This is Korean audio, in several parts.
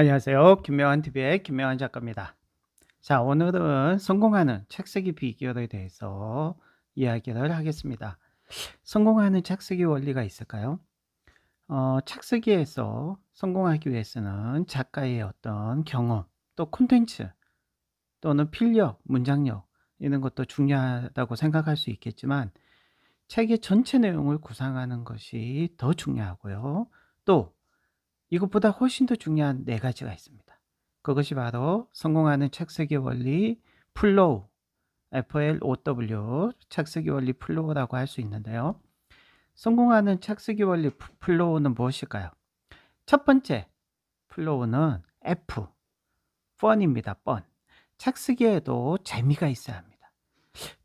안녕하세요. 김명환 TV의 김명환 작가입니다. 자, 오늘은 성공하는 책 쓰기 비결에 대해서 이야기를 하겠습니다. 성공하는 책 쓰기 원리가 있을까요? 어, 책 쓰기에서 성공하기 위해서는 작가의 어떤 경험, 또 콘텐츠, 또는 필력, 문장력 이런 것도 중요하다고 생각할 수 있겠지만 책의 전체 내용을 구상하는 것이 더 중요하고요. 또 이것보다 훨씬 더 중요한 네 가지가 있습니다. 그것이 바로 성공하는 책쓰기 원리 플로우, FLOW, 책쓰기 원리 플로우라고 할 수 있는데요. 성공하는 책쓰기 원리 프- 플로우는 무엇일까요? 첫 번째 플로우는 F, 펀입니다. 펀. 책쓰기에도 재미가 있어야 합니다.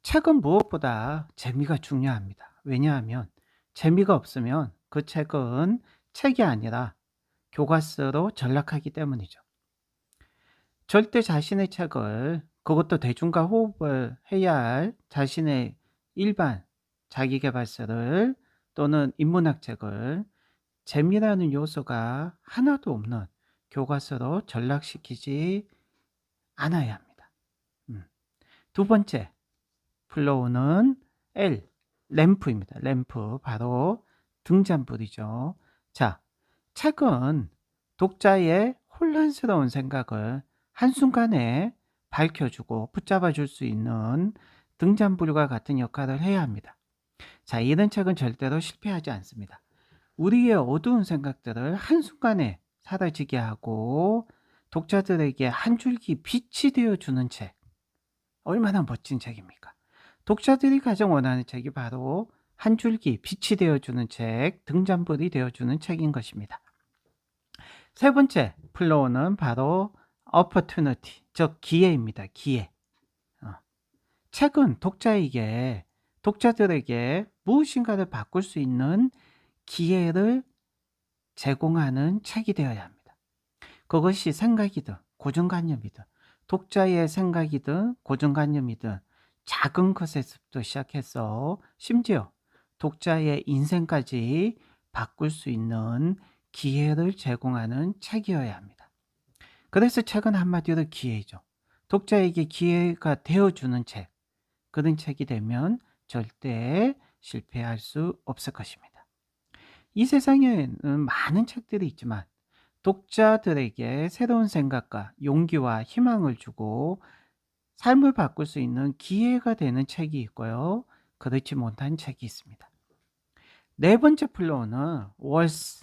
책은 무엇보다 재미가 중요합니다. 왜냐하면 재미가 없으면 그 책은 책이 아니라 교과서로 전락하기 때문이죠. 절대 자신의 책을 그것도 대중과 호흡을 해야 할 자신의 일반 자기계발서를 또는 인문학 책을 재미라는 요소가 하나도 없는 교과서로 전락시키지 않아야 합니다. 음. 두 번째 플로우는 L 램프입니다. 램프 바로 등잔불이죠. 자, 책은 독자의 혼란스러운 생각을 한순간에 밝혀주고 붙잡아 줄 수 있는 등잔불과 같은 역할을 해야 합니다. 자, 이런 책은 절대로 실패하지 않습니다. 우리의 어두운 생각들을 한순간에 사라지게 하고 독자들에게 한 줄기 빛이 되어주는 책. 얼마나 멋진 책입니까? 독자들이 가장 원하는 책이 바로 한 줄기 빛이 되어주는 책, 등잔불이 되어주는 책인 것입니다. 세 번째 플로우는 바로 opportunity, 즉 기회입니다. 기회. 어. 책은 독자에게 독자들에게 무엇인가를 바꿀 수 있는 기회를 제공하는 책이 되어야 합니다. 그것이 생각이든 고정관념이든 독자의 생각이든 고정관념이든 작은 것에서부터 시작해서 심지어 독자의 인생까지 바꿀 수 있는 기회를 제공하는 책이어야 합니다. 그래서 책은 한마디로 기회죠. 독자에게 기회가 되어주는 책. 그런 책이 되면 절대 실패할 수 없을 것입니다. 이 세상에는 많은 책들이 있지만 독자들에게 새로운 생각과 용기와 희망을 주고 삶을 바꿀 수 있는 기회가 되는 책이 있고요. 그렇지 못한 책이 있습니다. 네 번째 플로우는 worth,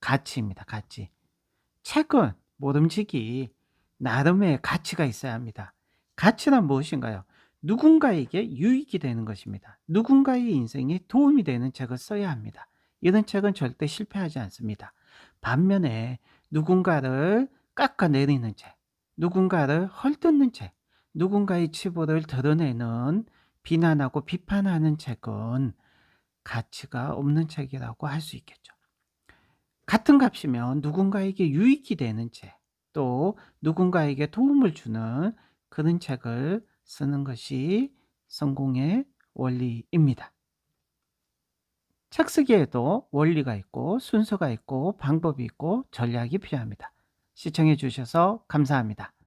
가치입니다. 가치. 책은 모름지기 나름의 가치가 있어야 합니다. 가치란 무엇인가요? 누군가에게 유익이 되는 것입니다. 누군가의 인생에 도움이 되는 책을 써야 합니다. 이런 책은 절대 실패하지 않습니다. 반면에 누군가를 깎아내리는 책, 누군가를 헐뜯는 책, 누군가의 치부를 드러내는 비난하고 비판하는 책은 가치가 없는 책이라고 할 수 있겠죠. 같은 값이면 누군가에게 유익이 되는 책, 또 누군가에게 도움을 주는 그런 책을 쓰는 것이 성공의 원리입니다. 책 쓰기에도 원리가 있고 순서가 있고 방법이 있고 전략이 필요합니다. 시청해 주셔서 감사합니다.